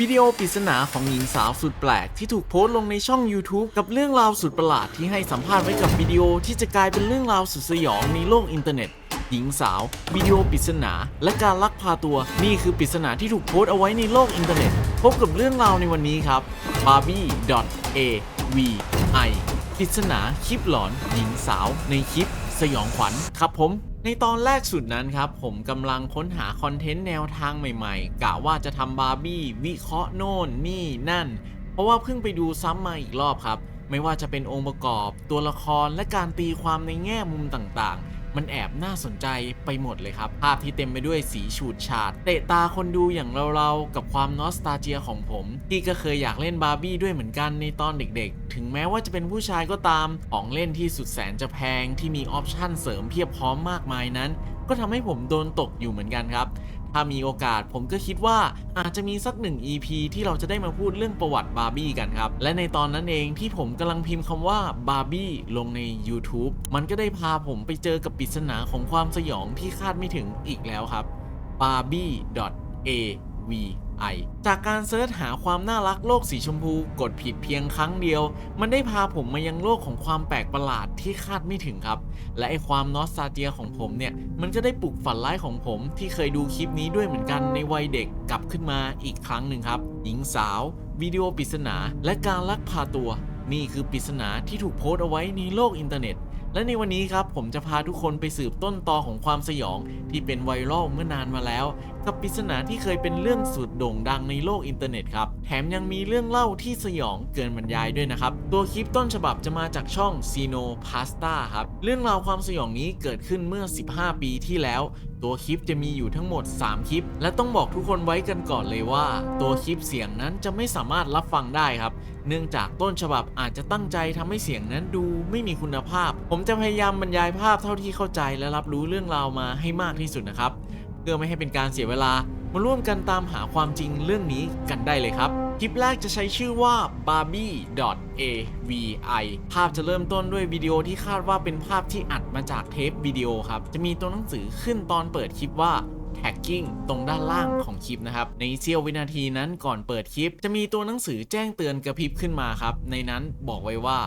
วิดีโอปริศนาของหญิงสาวสุดแปลกที่ถูกโพสต์ลงในช่อง YouTube กับเรื่องราวสุดประหลาดที่ให้สัมภาษณ์ไว้กับวิดีโอที่จะกลายเป็นเรื่องราวสุดสยองในโลกอินเทอร์เน็ต หญิงสาว วิดีโอปริศนา และการลักพาตัว นี่คือปริศนาที่ถูกโพสต์เอาไว้ในโลกอินเทอร์เน็ต พบกับเรื่องราวในวันนี้ครับ barbie.avi ปริศนาคลิปหลอน หญิงสาวในคลิปสยองขวัญครับผม ในตอนแรกสุดนั้นครับ ผมกำลังค้นหาคอนเทนต์แนวทางใหม่ๆกะว่าจะทำบาร์บี้วิเคราะห์โน่นนี่นั่น เพราะว่าเพิ่งไปดูซ้ำมาอีกรอบครับ ไม่ว่าจะเป็นองค์ประกอบ ตัวละครและการตีความในแง่มุมต่างๆ มันแอบน่าสนใจไปหมดเลยครับ ภาพที่เต็มไปด้วยสีฉูดฉาด เตะตาคนดูอย่างเราๆ กับความนอสตาเจียของผม ที่ก็เคยอยากเล่นบาร์บี้ด้วยเหมือนกันในตอนเด็กๆ ถึงแม้ว่าจะเป็นผู้ชายก็ตาม ของเล่นที่สุดแสนจะแพงที่มีออปชั่นเสริมเพียบพร้อมมากมายนั้น ก็ทำให้ผมโดนตกอยู่เหมือนกันครับ ถ้ามีโอกาสผมก็คิดว่าอาจจะมีสักหนึ่ง EP ที่เราจะได้มาพูดเรื่องประวัติบาร์บี้กันครับ และในตอนนั้นเองที่ผมกำลังพิมพ์คำว่าบาร์บี้ลงใน YouTube มันก็ได้พาผมไปเจอกับปริศนาของความสยองที่คาดไม่ถึงอีกแล้วครับ I จากการเซิร์ชหาความน่ารักโลกสีชมพูกดผิดเพียงครั้งเดียว มันได้พาผมมายังโลกของความแปลกประหลาดที่คาดไม่ถึงครับ และไอความนอสตาเจียของผมเนี่ย มันก็ได้ปลุกฝันร้ายของผมที่เคยดูคลิปนี้ด้วยเหมือนกันในวัยเด็กกลับขึ้นมาอีกครั้งหนึ่งครับ หญิงสาว วิดีโอปริศนา และการลักพาตัว นี่คือปริศนาที่ถูกโพสต์เอาไว้ในโลกอินเทอร์เน็ต และในวันนี้ครับผมจะพาทุกคนไปสืบต้นตอของความสยอง ที่เป็นไวรัลเมื่อนานมาแล้ว กับปริศนาที่เคยเป็นเรื่องสุดโด่งดังในโลกอินเทอร์เน็ตครับ แถมยังมีเรื่องเล่าที่สยองเกินบรรยายด้วยนะครับ ตัวคลิปต้นฉบับจะมาจากช่อง c n o Pasta ครับ เรื่องราวความสยองนี้เกิดขึ้นเมื่อ 15 ปีที่แล้ว ตัวคลิปจะมีอยู่ทั้งหมด 3 คลิป และต้องบอกทุกคนไว้กันก่อนเลยว่า ตัวคลิปเสียงนั้นจะไม่สามารถรับฟังได้ครับ เนื่องจากต้นฉบับอาจจะตั้งใจทำให้เสียงนั้นดูไม่มีคุณภาพ ผมจะพยายามบรรยายภาพเท่าที่เข้าใจและรับรู้เรื่องราวมาให้มากที่สุดนะครับ เพื่อไม่ให้เป็นการเสียเวลา มาร่วมกันตามหาความจริงเรื่องนี้กันได้เลยครับ คลิปแรกจะใช้ชื่อว่า barbie.avi ภาพจะเริ่มต้นด้วยวิดีโอที่คาดว่าเป็นภาพที่อัดมาจากเทปวิดีโอครับ จะมีตัวหนังสือขึ้นตอนเปิดคลิปว่า tagging ตรงด้านล่างของคลิปนะครับ ในเสี้ยววินาทีนั้นก่อนเปิดคลิป จะมีตัวหนังสือแจ้งเตือนกระพริบขึ้นมาครับ ในนั้นบอกไว้ว่า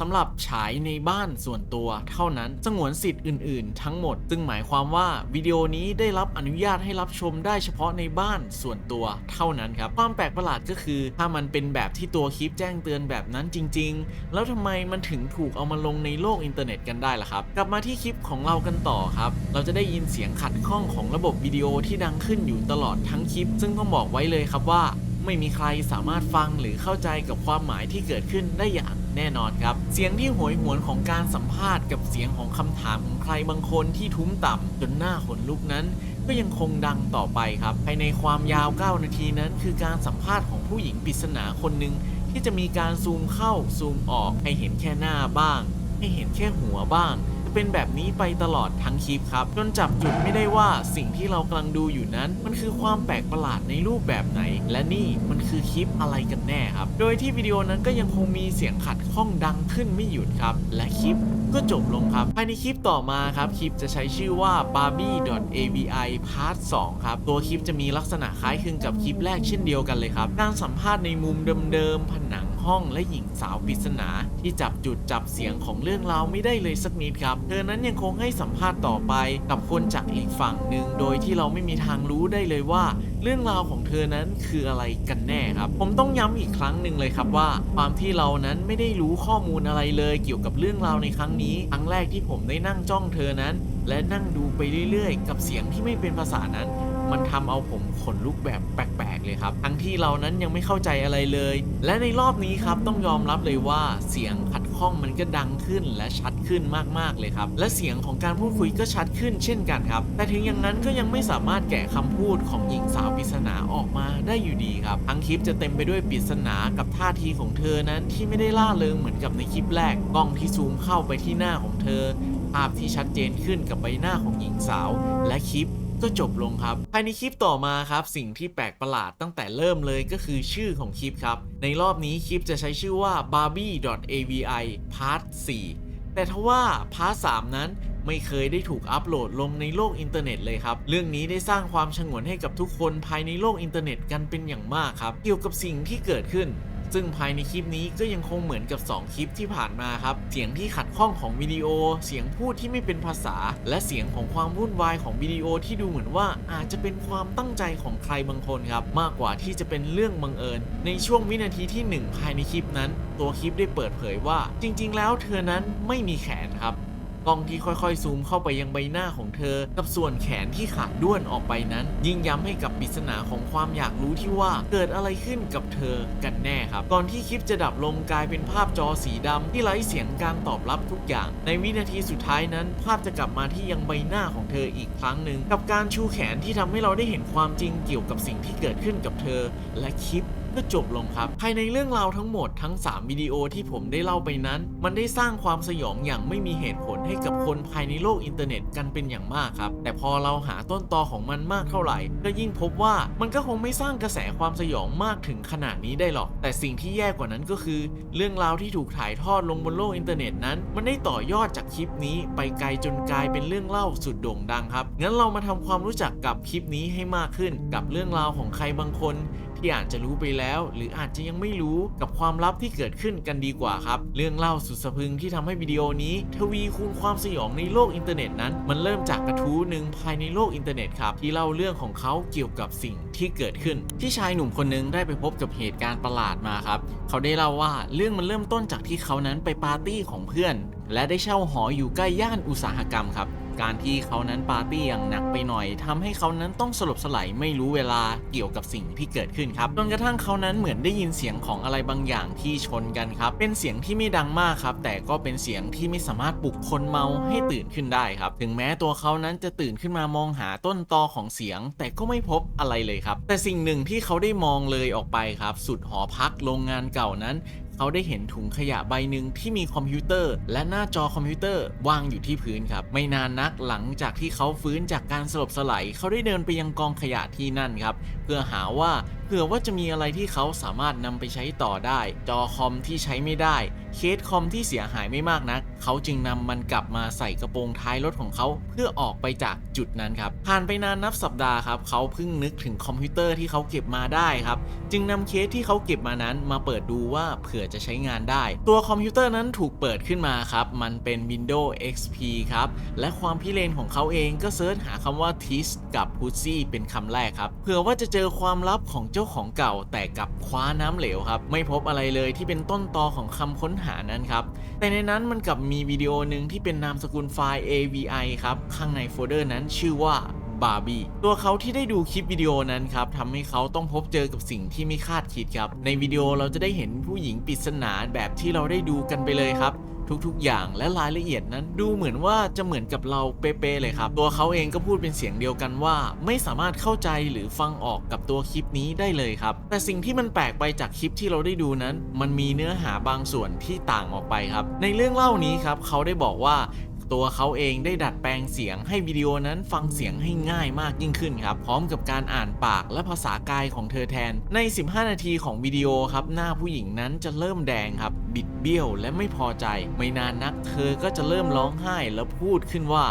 สำหรับฉายในบ้านส่วนตัวเท่านั้นสงวนสิทธิ์อื่น ๆ ทั้งหมด ซึ่งหมายความว่าวิดีโอนี้ได้รับอนุญาตให้รับชมได้เฉพาะในบ้านส่วนตัวเท่านั้นครับ ความแปลกประหลาดก็คือ ถ้ามันเป็นแบบที่ตัวคลิปแจ้งเตือนแบบนั้นจริง ๆ แล้วทำไมมันถึงถูกเอามาลงในโลกอินเทอร์เน็ตกันได้ล่ะครับ กลับมาที่คลิปของเรากันต่อครับ เราจะได้ยินเสียงขัดข้องของระบบวิดีโอที่ดังขึ้นอยู่ตลอดทั้งคลิป ซึ่งต้องบอกไว้เลยครับว่าไม่มีใครสามารถฟังหรือเข้าใจกับความหมายที่เกิดขึ้นได้อย่าง แน่นอนครับ เสียงที่โหยหวนของการสัมภาษณ์กับเสียงของคำถามของใครบางคนที่ทุ้มต่ำจนหน้าขนลุกนั้น ก็ยังคงดังต่อไปครับ ภายในความยาว 9 นาทีนั้น คือการสัมภาษณ์ของผู้หญิงปริศนาคนหนึ่งที่จะมีการซูมเข้าซูมออกให้เห็นแค่หน้าบ้าง ให้เห็นแค่หัวบ้าง เป็นแบบนี้ไปตลอดทั้งคลิปครับ จนจับจุดไม่ได้ว่าสิ่งที่เรากำลังดูอยู่นั้น มันคือความแปลกประหลาดในรูปแบบไหน และนี่มันคือคลิปอะไรกันแน่ครับ โดยที่วิดีโอนั้นก็ยังคงมีเสียงขัดข้องดังขึ้นไม่หยุดครับ และคลิปก็จบลงครับ ภายในคลิปต่อมาครับ คลิปจะใช้ชื่อว่า barbie.avi part 2 ครับ ตัวคลิปจะมีลักษณะคล้ายคลึงกับคลิปแรกเช่นเดียวกันเลยครับ การสัมภาษณ์ในมุมเดิมๆผนัง ห้องและหญิงสาวปริศนา ที่จับจุดจับเสียงของเรื่องราวไม่ได้เลยสักนิดครับ เธอนั้นยังคงให้สัมภาษณ์ต่อไปกับคนจากอีกฝั่งหนึ่งโดยที่เราไม่มีทางรู้ได้เลยว่า เรื่องราวของเธอนั้นคืออะไรกันแน่ครับ ผมต้องย้ำอีกครั้งหนึ่งเลยครับว่า ความที่เรานั้นไม่ได้รู้ข้อมูลอะไรเลย เกี่ยวกับเรื่องราวในครั้งนี้ครั้งแรกที่ผมได้นั่งจ้องเธอนั้น และนั่งดูไปเรื่อยๆ กับเสียงที่ไม่เป็นภาษานั้น มันทำเอาผมขนลุกแบบแปลกๆเลยครับ ทั้งที่เรานั้นยังไม่เข้าใจอะไรเลย และในรอบนี้ครับต้องยอมรับเลยว่าเสียงขัดข้องมันก็ดังขึ้นและชัดขึ้นมากๆเลยครับ และเสียงของการพูดคุยก็ชัดขึ้นเช่นกันครับ แต่ถึงอย่างนั้นก็ยังไม่สามารถแกะคำพูดของหญิงสาวปริศนาออกมาได้อยู่ดีครับ ทั้งคลิปจะเต็มไปด้วยปริศนากับท่าทีของเธอนั้นที่ไม่ได้ล่าเริงเหมือนกับในคลิปแรก กล้องที่ซูมเข้าไปที่หน้าของเธอภาพที่ชัดเจนขึ้นกับใบหน้าของหญิงสาว และคลิป ก็จบลงครับ ภายในคลิปต่อมาครับ สิ่งที่แปลกประหลาดตั้งแต่เริ่มเลยก็คือชื่อของคลิปครับ ในรอบนี้คลิปจะใช้ชื่อว่า barbie.avi part 4 แต่ทว่าพาร์ท3นั้นไม่เคยได้ถูกอัปโหลดลงในโลกอินเทอร์เน็ตเลยครับ เรื่องนี้ได้สร้างความฉงนให้กับทุกคนภายในโลกอินเทอร์เน็ตกันเป็นอย่างมากครับ เกี่ยวกับสิ่งที่เกิดขึ้น ซึ่งภายในคลิปนี้ก็ยังคงเหมือนกับ 2 คลิปที่ผ่านมาครับ เสียงที่ขัดข้องของวิดีโอ เสียงพูดที่ไม่เป็นภาษา และเสียงของความวุ่นวายของวิดีโอที่ดูเหมือนว่าอาจจะเป็นความตั้งใจของใครบางคนครับ มากกว่าที่จะเป็นเรื่องบังเอิญ ในช่วงวินาทีที่ 1 ภายในคลิปนั้น ตัวคลิปได้เปิดเผยว่า จริง ๆ แล้วเธอนั้นไม่มีแขนครับ กล้องที่ค่อยๆ ซูมเข้าไปยังใบหน้าของเธอ กับส่วนแขนที่ขาดด้วนออกไปนั้น ยิ่งย้ำให้กับปริศนาของความอยากรู้ที่ว่าเกิดอะไรขึ้นกับเธอกันแน่ครับ ก่อนที่คลิปจะดับลงกลายเป็นภาพจอสีดำที่ไร้เสียงการตอบรับทุกอย่าง ในวินาทีสุดท้ายนั้น ภาพจะกลับมาที่ยังใบหน้าของเธออีกครั้งหนึ่งกับการชูแขนที่ทำให้เราได้เห็นความจริงเกี่ยวกับสิ่งที่เกิดขึ้นกับเธอ และคลิป ก็จบลงครับ ภายในเรื่องราวทั้งหมดทั้ง 3 วิดีโอที่ผมได้เล่าไปนั้น มันได้สร้างความสยองอย่างไม่มีเหตุผลให้กับคนภายในโลกอินเทอร์เน็ตกันเป็นอย่างมากครับ แต่พอเราหาต้นตอของมันมากเท่าไหร่ ก็ยิ่งพบว่ามันก็คงไม่สร้างกระแสความสยองมากถึงขนาดนี้ได้หรอก แต่สิ่งที่แย่กว่านั้นก็คือ เรื่องราวที่ถูกถ่ายทอดลงบนโลกอินเทอร์เน็ตนั้น มันได้ต่อยอดจากคลิปนี้ ไปไกลจนกลายเป็นเรื่องเล่าสุดโด่งดังครับ งั้นเรามาทำความรู้จักกับคลิปนี้ให้มากขึ้นกับเรื่องราวของใครบางคน ที่อาจจะรู้ไปแล้ว หรืออาจจะยังไม่รู้กับความลับที่เกิดขึ้นกันดีกว่าครับ เรื่องเล่าสุดสะพึงที่ทำให้วิดีโอนี้ ทวีคูณความสยองในโลกอินเทอร์เน็ตนั้น มันเริ่มจากกระทู้หนึ่งภายในโลกอินเทอร์เน็ตครับที่เล่าเรื่องของเขาเกี่ยวกับสิ่งที่เกิดขึ้น ที่ชายหนุ่มคนหนึงได้ไปพบกับเหตุการณ์ประหลาดมาครับ เขาได้เล่าว่าเรื่องมันเริ่มต้นจากที่เขานั้นไปปาร์ตี้ของเพื่อน และได้เช่าหออยู่ใกล้ย่านอุตสาหกรรมครับ การที่เขานั้นปาร์ตี้อย่างหนักไปหน่อยทำให้เขานั้นต้องสลบสลายไม่รู้เวลาเกี่ยวกับสิ่งที่เกิดขึ้นครับจนกระทั่งเขานั้นเหมือนได้ยินเสียงของอะไรบางอย่างที่ชนกันครับ เป็นเสียงที่ไม่ดังมากครับ แต่ก็เป็นเสียงที่ไม่สามารถปลุกคนเมาให้ตื่นขึ้นได้ครับ ถึงแม้ตัวเขานั้นจะตื่นขึ้นมามองหาต้นตอของเสียง แต่ก็ไม่พบอะไรเลยครับ แต่สิ่งหนึ่งที่เขาได้มองเลยออกไปครับ สุดหอพักโรงงานเก่านั้น เขาได้เห็นถุงขยะใบหนึ่งที่มีคอมพิวเตอร์ และหน้าจอคอมพิวเตอร์วางอยู่ที่พื้นครับ ไม่นานนักหลังจากที่เขาฟื้นจากการสลบสลายเขาได้เดินไปยังกองขยะที่นั่นครับ เพื่อหาว่า ผื่อว่าจะมีอะไรที่เขาสามารถนำไปใช้ต่อได้ จอคอมที่ใช้ไม่ได้ เคสคอมที่เสียหายไม่มากนัก เขาจึงนำมันกลับมาใส่กระโปรงท้ายรถของเขา เพื่อออกไปจากจุดนั้นครับ ผ่านไปนานนับสัปดาห์ครับ เขาเพิ่งนึกถึงคอมพิวเตอร์ที่เขาเก็บมาได้ครับ จึงนำเคสที่เขาเก็บมานั้นมาเปิดดูว่าเผื่อจะใช้งานได้ ตัวคอมพิวเตอร์นั้นถูกเปิดขึ้นมาครับ มันเป็น Windows XP ครับ และความพิเรนของเขาเองก็เซิร์ชหาคำว่า TIS กับ Pussy เป็นคำแรกครับ เผื่อว่าจะเจอความลับของเจ้า้าของเก่าแต่กลับคว้าน้ำเหลวครับ ไม่พบอะไรเลยที่เป็นต้นตอของคำค้นหานั้นครับ แต่ในนั้นมันกลับมีวิดีโอหนึ่งที่เป็นนามสกุลไฟล์ AVI ครับ ข้างในโฟลเดอร์นั้นชื่อว่าบาร์บี้ตัวเขาที่ได้ดูคลิปวิดีโอนั้นครับทำให้เขาต้องพบเจอกับสิ่งที่ไม่คาดคิดครับ ในวิดีโอเราจะได้เห็นผู้หญิงปริศนาแบบที่เราได้ดูกันไปเลยครับ ทุกๆ อย่างและรายละเอียดนั้นดูเหมือนว่าจะเหมือนกับเราเป๊ะๆเลยครับ ตัวเขาเองก็พูดเป็นเสียงเดียวกันว่า ไม่สามารถเข้าใจหรือฟังออกกับตัวคลิปนี้ได้เลยครับ แต่สิ่งที่มันแปลกไปจากคลิปที่เราได้ดูนั้น มันมีเนื้อหาบางส่วนที่ต่างออกไปครับ ในเรื่องเล่านี้ครับเขาได้บอกว่า ตัวเขาเองได้ดัดแปลงเสียงให้วิดีโอนั้นฟังเสียงให้ง่ายมากยิ่งขึ้นครับ พร้อมกับการอ่านปากและภาษากายของเธอแทน ใน 15 นาทีของวิดีโอครับ หน้าผู้หญิงนั้นจะเริ่มแดงครับ บิดเบี้ยวและไม่พอใจ ไม่นานนักเธอก็จะเริ่มร้องไห้แล้วพูดขึ้นว่า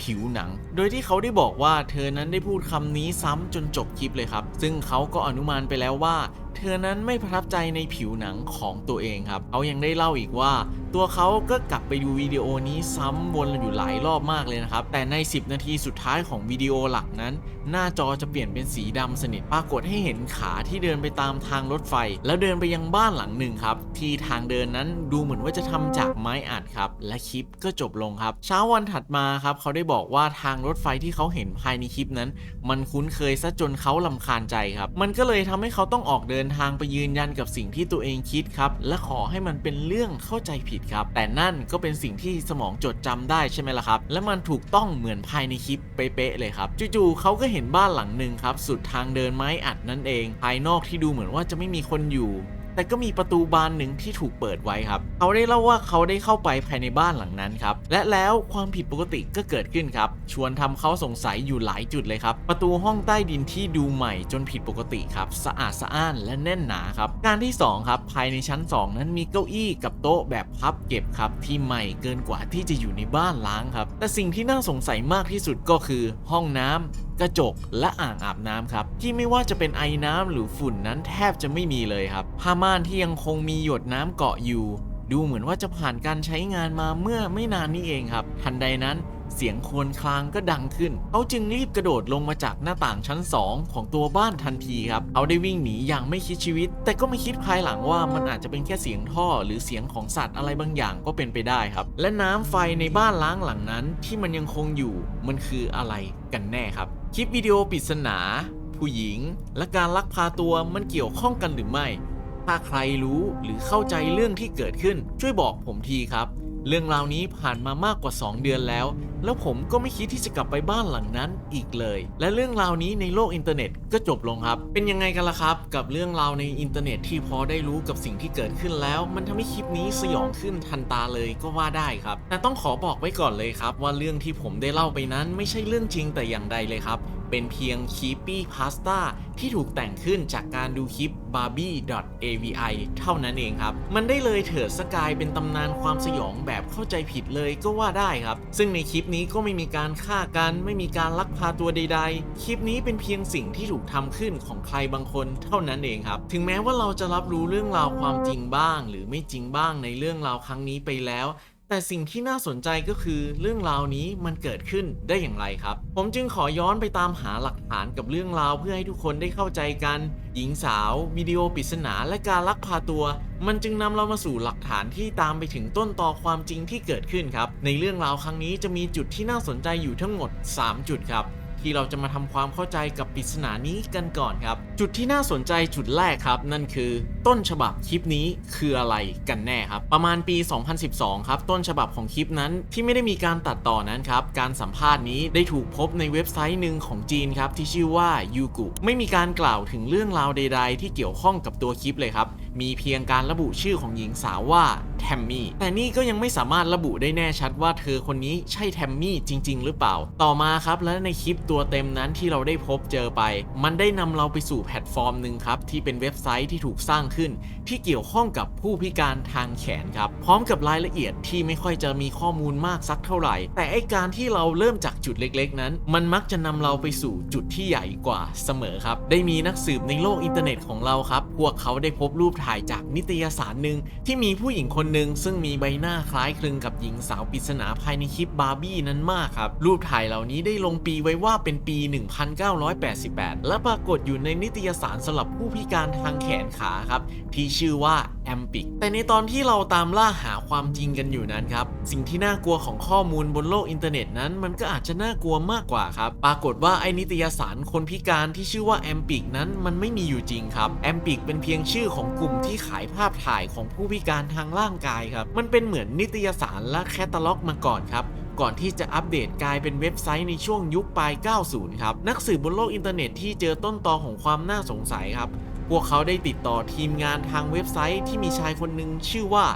ผิวหนัง โดยที่เขาได้บอกว่าเธอนั้นได้พูดคำนี้ซ้ำจนจบคลิปเลยครับ ซึ่งเขาก็อนุมานไปแล้วว่า เธอนั้นไม่ประทับใจในผิวหนังของตัวเองครับ เขายังได้เล่าอีกว่า ตัวเขาก็กลับไปดูวิดีโอนี้ซ้ำวนอยู่หลายรอบมากเลยนะครับ แต่ใน 10 นาทีสุดท้ายของวิดีโอหลักนั้น หน้าจอจะเปลี่ยนเป็นสีดำสนิทปรากฏให้เห็นขาที่เดินไปตามทางรถไฟ แล้วเดินไปยังบ้านหลังหนึ่งครับ ที่ทางเดินนั้นดูเหมือนว่าจะทำจากไม้อัดครับ และคลิปก็จบลงครับ เช้าวันถัดมาครับเขาได้บอกว่าทางรถไฟที่เขาเห็นภายในคลิปนั้น มันคุ้นเคยซะจนเขาลำคาญใจครับ มันก็เลยทำให้เขาต้องออกเดินทางไปยืนยันกับสิ่งที่ตัวเองคิดครับ และขอให้มันเป็นเรื่องเข้าใจผิดครับ แต่นั่นก็เป็นสิ่งที่สมองจดจำได้ใช่ไหมล่ะครับ และมันถูกต้องเหมือนภายในคลิปเป๊ะๆเลยครับจู่ๆเขาก็เห็นบ้านหลังหนึ่งครับ สุดทางเดินไม้อัดนั่นเอง ภายนอกที่ดูเหมือนว่าจะไม่มีคนอยู่ แต่ก็มีประตูบานหนึ่งที่ถูกเปิดไว้ครับ เขาได้เล่าว่าเขาได้เข้าไปภายในบ้านหลังนั้นครับ และแล้วความผิดปกติก็เกิดขึ้นครับ ชวนทำเขาสงสัยอยู่หลายจุดเลยครับ ประตูห้องใต้ดินที่ดูใหม่จนผิดปกติครับ สะอาดสะอ้านและแน่นหนาครับ การที่สองครับ ภายในชั้น 2 นั้นมีเก้าอี้กับโต๊ะแบบพับเก็บครับ ที่ใหม่เกินกว่าที่จะอยู่ในบ้านล้างครับ แต่สิ่งที่น่าสงสัยมากที่สุดก็คือห้องน้ำ กระจก และอ่างอาบน้ำครับ ที่ไม่ว่าจะเป็นไอน้ำหรือฝุ่นนั้นแทบจะไม่มีเลยครับผ้าม่านที่ยังคงมีหยดน้ำเกาะอยู่ ดูเหมือนว่าจะผ่านการใช้งานมาเมื่อไม่นานนี้เองครับ ทันใดนั้นเสียงครวรครางก็ดังขึ้น เขาจึงรีบกระโดดลงมาจากหน้าต่างชั้น 2 ของตัวบ้านทันทีครับ เขาได้วิ่งหนีอย่างไม่คิดชีวิต แต่ก็ไม่คิดภายหลังว่ามันอาจจะเป็นแค่เสียงท่อ หรือเสียงของสัตว์อะไรบางอย่างก็เป็นไปได้ครับ และน้ำไฟในบ้านล้างหลังนั้นที่มันยังคงอยู่ มันคืออะไรกันแน่ครับ คลิปวิดีโอปริศนา ผู้หญิง และการลักพาตัวมันเกี่ยวข้องกันหรือไม่ ถ้าใครรู้หรือเข้าใจเรื่องที่เกิดขึ้น ช่วยบอกผมทีครับ เรื่องราวนี้ผ่านมามากกว่า 2 เดือนแล้ว แล้วผมก็ไม่คิดที่จะกลับไปบ้านหลังนั้นอีกเลย และเรื่องราวนี้ในโลกอินเทอร์เน็ตก็จบลงครับ เป็นยังไงกันล่ะครับ กับเรื่องราวในอินเทอร์เน็ตที่พอได้รู้กับสิ่งที่เกิดขึ้นแล้ว มันทำให้คลิปนี้สยองขึ้นทันตาเลยก็ว่าได้ครับ แต่ต้องขอบอกไว้ก่อนเลยครับ ว่าเรื่องที่ผมได้เล่าไปนั้นไม่ใช่เรื่องจริงแต่อย่างใดเลยครับ เป็นเพียง Keepy Pasta ที่ถูกแต่งขึ้นจากการดูคลิป barbie.avi เท่านั้นเองครับ มันได้เลยเถิดสกายเป็นตำนานความสยองแบบเข้าใจผิดเลยก็ว่าได้ครับ ซึ่งในคลิปนี้ก็ไม่มีการฆ่ากัน ไม่มีการลักพาตัวใด ๆ คลิปนี้เป็นเพียงสิ่งที่ถูกทำขึ้นของใครบางคนเท่านั้นเองครับ ถึงแม้ว่าเราจะรับรู้เรื่องราวความจริงบ้าง หรือไม่จริงบ้างในเรื่องราวครั้งนี้ไปแล้ว แต่สิ่งที่น่าสนใจก็คือเรื่องราวนี้มันเกิดขึ้นได้อย่างไรครับ ผมจึงขอย้อนไปตามหาหลักฐานกับเรื่องราวเพื่อให้ทุกคนได้เข้าใจกัน หญิงสาววิดีโอปริศนาและการลักพาตัว มันจึงนำเรามาสู่หลักฐานที่ตามไปถึงต้นตอความจริงที่เกิดขึ้นครับ ในเรื่องราวครั้งนี้จะมีจุดที่น่าสนใจอยู่ทั้งหมด 3 จุดครับ ที่เราจะมาทำความเข้าใจกับปริศนานี้กันก่อนครับ จุดที่น่าสนใจจุดแรกครับ นั่นคือ ต้นฉบับคลิปนี้คืออะไรกันแน่ครับ ประมาณปี 2012 ครับ ต้นฉบับของคลิปนั้นที่ไม่ได้มีการตัดต่อนั้นครับ การสัมภาษณ์นี้ได้ถูกพบในเว็บไซต์หนึ่งของจีนครับที่ชื่อว่ายูกุไม่มีการกล่าวถึงเรื่องราวใด ๆ ที่เกี่ยวข้องกับตัวคลิปเลยครับ มีเพียงการระบุชื่อของหญิงสาวว่าแทมมี่ แต่นี่ก็ยังไม่สามารถระบุได้แน่ชัดว่าเธอคนนี้ใช่แทมมี่จริง ๆ หรือเปล่า ต่อมาครับ และในคลิปตัวเต็มนั้นที่เราได้พบเจอไป มันได้นำเราไปสู่แพลตฟอร์มหนึ่งครับ ที่เป็นเว็บไซต์ที่ถูกสร้างขึ้น ที่เกี่ยวข้องกับผู้พิการทางแขนครับ พร้อมกับรายละเอียดที่ไม่ค่อยจะมีข้อมูลมากสักเท่าไหร่ แต่ไอการที่เราเริ่มจากจุดเล็ก ๆ นั้น มันมักจะนำเราไปสู่จุดที่ใหญ่กว่าเสมอครับ ได้มีนักสืบในโลกอินเทอร์เน็ตของเราครับ พวกเขาได้พบรูปถ่ายจากนิตยสารหนึ่งที่มีผู้หญิงคนหนึ่งซึ่งมีใบหน้าคล้ายคลึงกับหญิงสาวปริศนาภายในคลิปบาร์บี้นั้นมากครับ รูปถ่ายเหล่านี้ได้ลงปีไว้ว่าเป็นปี 1988 และปรากฏอยู่ในนิตยสารสำหรับผู้พิการทางแขนขาครับที่ชื่อว่าแอมปิกแต่ในตอนที่เราตามล่าหาความจริงกันอยู่นั้นครับ สิ่งที่น่ากลัวของข้อมูลบนโลกอินเทอร์เน็ตนั้น มันก็อาจจะน่ากลัวมากกว่าครับ ปรากฏว่าไอ้นิตยสารคนพิการที่ชื่อว่าแอมปิกนั้นมันไม่มีอยู่จริงครับแอมปิกเป็นเพียงชื่อของกลุ่มที่ขายภาพถ่ายของผู้พิการทางร่างกายครับ มันเป็นเหมือนนิตยสารและแคตตาล็อกมาก่อนครับ ก่อนที่จะอัปเดตกลายเป็นเว็บไซต์ในช่วงยุคปลาย 90 ครับ นักสืบบนโลกอินเทอร์เน็ตที่เจอต้นตอของความน่าสงสัยครับ พวกเขาได้ติดต่อทีมงานทางเว็บไซต์ที่มีชายคนหนึ่งชื่อว่า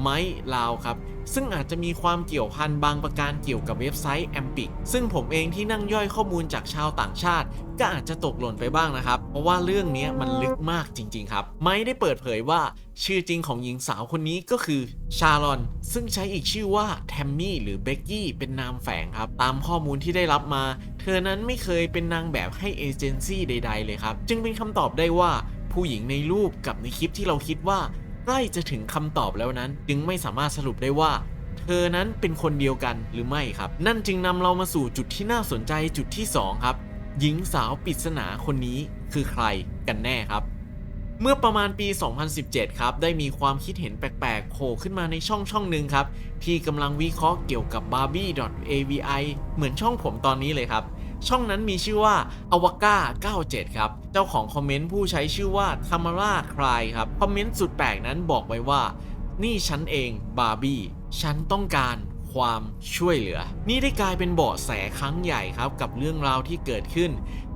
ไมค์ลาวครับ ซึ่งอาจจะมีความเกี่ยวพันบางประการเกี่ยวกับเว็บไซต์แอมปิกซึ่งผมเองที่นั่งย่อยข้อมูลจากชาวต่างชาติ ก็อาจจะตกหล่นไปบ้างนะครับ เพราะว่าเรื่องนี้มันลึกมากจริง ๆ ครับ ไมค์ได้เปิดเผยว่าชื่อจริงของหญิงสาวคนนี้ก็คือชาลอน ซึ่งใช้อีกชื่อว่าแทมมี่หรือเบกกี้เป็นนามแฝงครับ ตามข้อมูลที่ได้รับมา เธอนั้นไม่เคยเป็นนางแบบให้เอเจนซี่ใด ๆ เลยครับ จึงเป็นคำตอบได้ว่าผู้หญิงในรูปกับในคลิปที่เราคิดว่า ใกล้จะถึงคำตอบแล้วนั้น จึงไม่สามารถสรุปได้ว่า เธอนั้นเป็นคนเดียวกันหรือไม่ครับ นั่นจึงนำเรามาสู่จุดที่น่าสนใจจุดที่ 2 ครับ หญิงสาวปริศนาคนนี้คือใครกันแน่ครับเมื่อประมาณปี 2017 ครับ ได้มีความคิดเห็นแปลกๆ โผล่ขึ้นมาในช่องช่องหนึ่งครับ ที่กำลังวิเคราะห์เกี่ยวกับ barbie.avi เหมือนช่องผมตอนนี้เลยครับ ช่องนั้นมีชื่อว่าอวก้า97 ครับ เจ้าของคอมเมนต์ผู้ใช้ชื่อว่าทามาร่าคลายครับ คอมเมนต์สุดแปลกนั้นบอกไว้ว่า นี่ฉันเองบาร์บี้ฉันต้องการความช่วยเหลือ นี่ได้กลายเป็นเบาะแสครั้งใหญ่ครับกับเรื่องราวที่เกิดขึ้น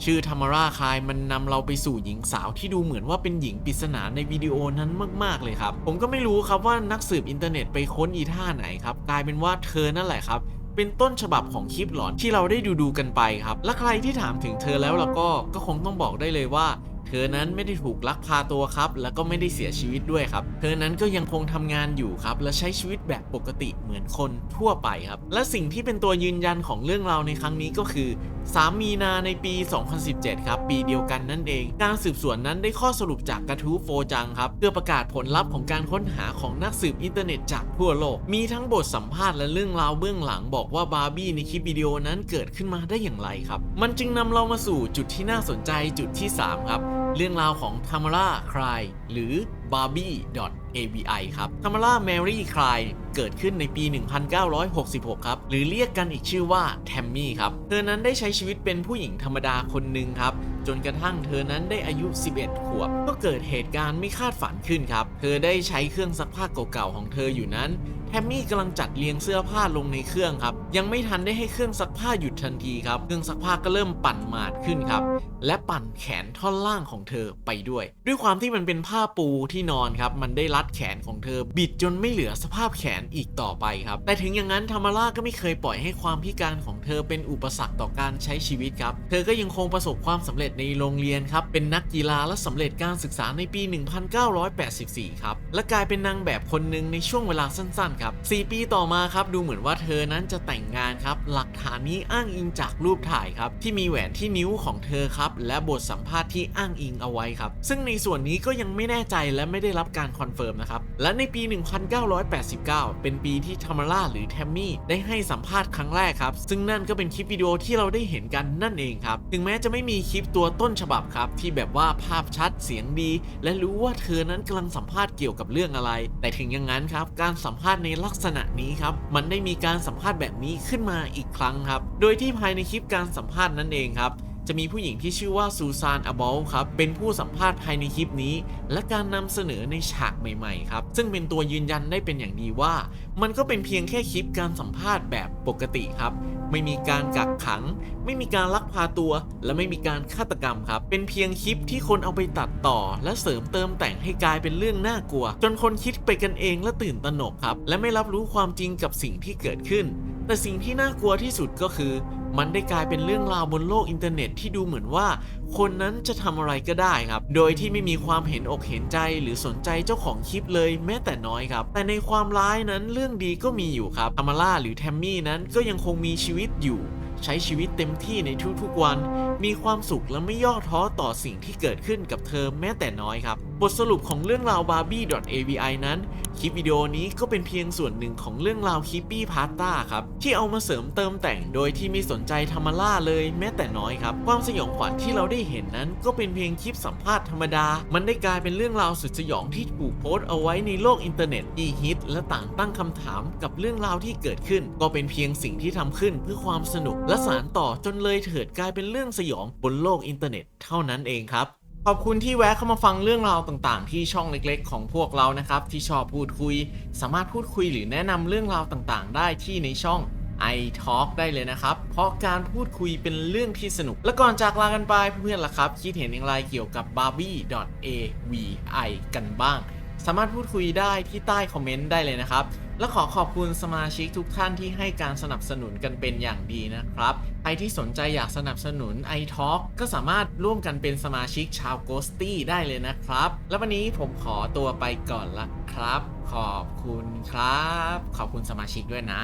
ชื่อธรรมราคายมันนำเราไปสู่หญิงสาวที่ดูเหมือนว่าเป็นหญิงปริศนาในวิดีโอนั้นมาก ๆ เลยครับ ผมก็ไม่รู้ครับว่านักสืบอินเทอร์เน็ตไปค้นอีท่าไหนครับ กลายเป็นว่าเธอนั่นแหละครับ เป็นต้นฉบับของคลิปหลอนที่เราได้ดูดูกันไปครับ และใครที่ถามถึงเธอแล้วเราก็ก็คงต้องบอกได้เลยว่า เธอนั้นไม่ได้ถูกลักพาตัวครับ แล้วก็ไม่ได้เสียชีวิตด้วยครับ เธอนั้นก็ยังคงทำงานอยู่ครับ และใช้ชีวิตแบบปกติเหมือนคนทั่วไปครับ และสิ่งที่เป็นตัวยืนยันของเรื่องราวในครั้งนี้ก็คือ 3 มีนาในปี 2017 ครับ ปีเดียวกันนั่นเอง การสืบสวนนั้นได้ข้อสรุปจากกระทู้โฟจังครับ เพื่อประกาศผลลัพธ์ของการค้นหาของนักสืบอินเทอร์เน็ตจากทั่วโลก มีทั้งบทสัมภาษณ์และเรื่องราวเบื้องหลังบอกว่าบาร์บี้ในคลิปวิดีโอนั้นเกิดขึ้นมาได้อย่างไรครับ มันจึงนำเรามาสู่จุดที่น่าสนใจจุดที่ 3 ครับ เรื่องราวของ Tamara Cry หรือ Barbie.avi ครับ Tamara Mary Cry เกิดขึ้นในปี 1966 ครับ หรือเรียกกันอีกชื่อว่า Tammy ครับ เธอนั้นได้ใช้ชีวิตเป็นผู้หญิงธรรมดาคนหนึ่งครับ จนกระทั่งเธอนั้นได้อายุ 11 ขวบ ก็เกิดเหตุการณ์ไม่คาดฝันขึ้นครับ เธอได้ใช้เครื่องซักผ้าเก่าๆของเธออยู่นั้น แทมมี่กำลังจัดเรียงเสื้อผ้าลงในเครื่องครับ ยังไม่ทันได้ให้เครื่องซักผ้าหยุดทันทีครับ เครื่องซักผ้าก็เริ่มปั่นหมาดขึ้นครับ และปั่นแขนท่อนล่างของเธอไปด้วย ด้วยความที่มันเป็นผ้าปูที่นอนครับ มันได้รัดแขนของเธอ บิดจนไม่เหลือสภาพแขนอีกต่อไปครับ แต่ถึงอย่างนั้นธรรมาราก็ไม่เคยปล่อยให้ความพิการของเธอเป็นอุปสรรคต่อการใช้ชีวิตครับ เธอก็ยังคงประสบความสำเร็จในโรงเรียนครับ เป็นนักกีฬาและสำเร็จการศึกษาในปี 1984 ครับ และกลายเป็นนางแบบคนหนึ่งในช่วงเวลาสั้นๆครับ 4 ปีต่อมาครับดูเหมือนว่าเธอนั้นจะแต่งงานครับ หลักฐานนี้อ้างอิงจากรูปถ่ายครับที่มีแหวนที่นิ้วของเธอครับและบทสัมภาษณ์ที่อ้างอิงเอาไว้ครับ ซึ่งในส่วนนี้ก็ยังไม่แน่ใจและไม่ได้รับการคอนเฟิร์มนะครับและในปี 1989 เป็นปีที่ธรรมาราหรือแทมมี่ได้ให้สัมภาษณ์ครั้งแรกครับ ซึ่งนั่นก็เป็นคลิปวิดีโอที่เราได้เห็นกันนั่นเองครับ ถึงแม้จะไม่มีคลิปตัวต้นฉบับครับ ที่แบบว่าภาพชัดเสียงดี และรู้ว่าเธอนั้นกำลังสัมภาษณ์เกี่ยวกับเรื่องอะไร แต่ถึงอย่างนั้นครับ การสัมภาษณ์ในลักษณะนี้ครับ มันได้มีการสัมภาษณ์แบบนี้ขึ้นมาอีกครั้งครับ โดยที่ภายในคลิปการสัมภาษณ์นั่นเองครับ จะมีผู้หญิงที่ชื่อว่าซูซานอบอลครับ เป็นผู้สัมภาษณ์ภายในคลิปนี้ และการนำเสนอในฉากใหม่ๆครับ ซึ่งเป็นตัวยืนยันได้เป็นอย่างดีว่า มันก็เป็นเพียงแค่คลิปการสัมภาษณ์แบบปกติครับ ไม่มีการกักขัง ไม่มีการลักพาตัว และไม่มีการฆาตกรรมครับ เป็นเพียงคลิปที่คนเอาไปตัดต่อ และเสริมเติมแต่งให้กลายเป็นเรื่องน่ากลัว จนคนคิดไปกันเองและตื่นตระหนกครับ และไม่รับรู้ความจริงกับสิ่งที่เกิดขึ้น แต่สิ่งที่น่ากลัวที่สุดก็คือ มันได้กลายเป็นเรื่องราวบนโลกอินเทอร์เน็ตที่ดูเหมือนว่า คนนั้นจะทำอะไรก็ได้ครับ โดยที่ไม่มีความเห็นอกเห็นใจหรือสนใจเจ้าของคลิปเลยแม้แต่น้อยครับ แต่ในความร้ายนั้นเรื่องดีก็มีอยู่ครับอามาล่าหรือแทมมี่นั้นก็ยังคงมีชีวิตอยู่ใช้ชีวิตเต็มที่ในทุกๆวัน มีความสุขและไม่ย่อท้อต่อสิ่งที่เกิดขึ้นกับเธอแม้แต่น้อยครับ บทสรุปของเรื่องราว Barbie.avi นั้น คลิปวิดีโอนี้ก็เป็นเพียงส่วนหนึ่งของเรื่องราวคิปปี้พาสต้าครับ ที่เอามาเสริมเติมแต่งโดยที่ไม่สนใจธรรมล่าเลยแม้แต่น้อยครับ ความสยองขวัญที่เราได้เห็นนั้นก็เป็นเพียงคลิปสัมภาษณ์ธรรมดา มันได้กลายเป็นเรื่องราวสุดสยองที่ถูกโพสต์เอาไว้ในโลกอินเทอร์เน็ตที่ฮิตและต่างตั้งคำถามกับเรื่องราวที่เกิดขึ้น ก็เป็นเพียงสิ่งที่ทำขึ้นเพื่อความสนุกและสานต่อจนเลยเถิดกลายเป็นเรื่องสยองบนโลกอินเทอร์เน็ตเท่านั้นเองครับ ขอบคุณที่แวะเข้ามาฟังเรื่องราวต่างๆ ที่ช่องเล็กๆ ของพวกเรานะครับ ที่ชอบพูดคุย สามารถพูดคุยหรือแนะนำเรื่องราวต่างๆ ได้ที่ในช่อง i Talk ได้เลยนะครับ เพราะการพูดคุยเป็นเรื่องที่สนุก และก่อนจากลากันไปเพื่อนๆล่ะครับ คิดเห็นอย่างไรเกี่ยวกับ Barbie.avi กันบ้าง สามารถพูดคุยได้ที่ใต้คอมเมนต์ได้เลยนะครับ และขอขอบคุณสมาชิกทุกท่านที่ให้การสนับสนุนกันเป็นอย่างดีนะครับ ใครที่สนใจอยากสนับสนุน iTalk ก็สามารถร่วมกันเป็นสมาชิกชาวโกสตี้ได้เลยนะครับ และวันนี้ผมขอตัวไปก่อนละครับ ขอบคุณครับ ขอบคุณสมาชิกด้วยนะ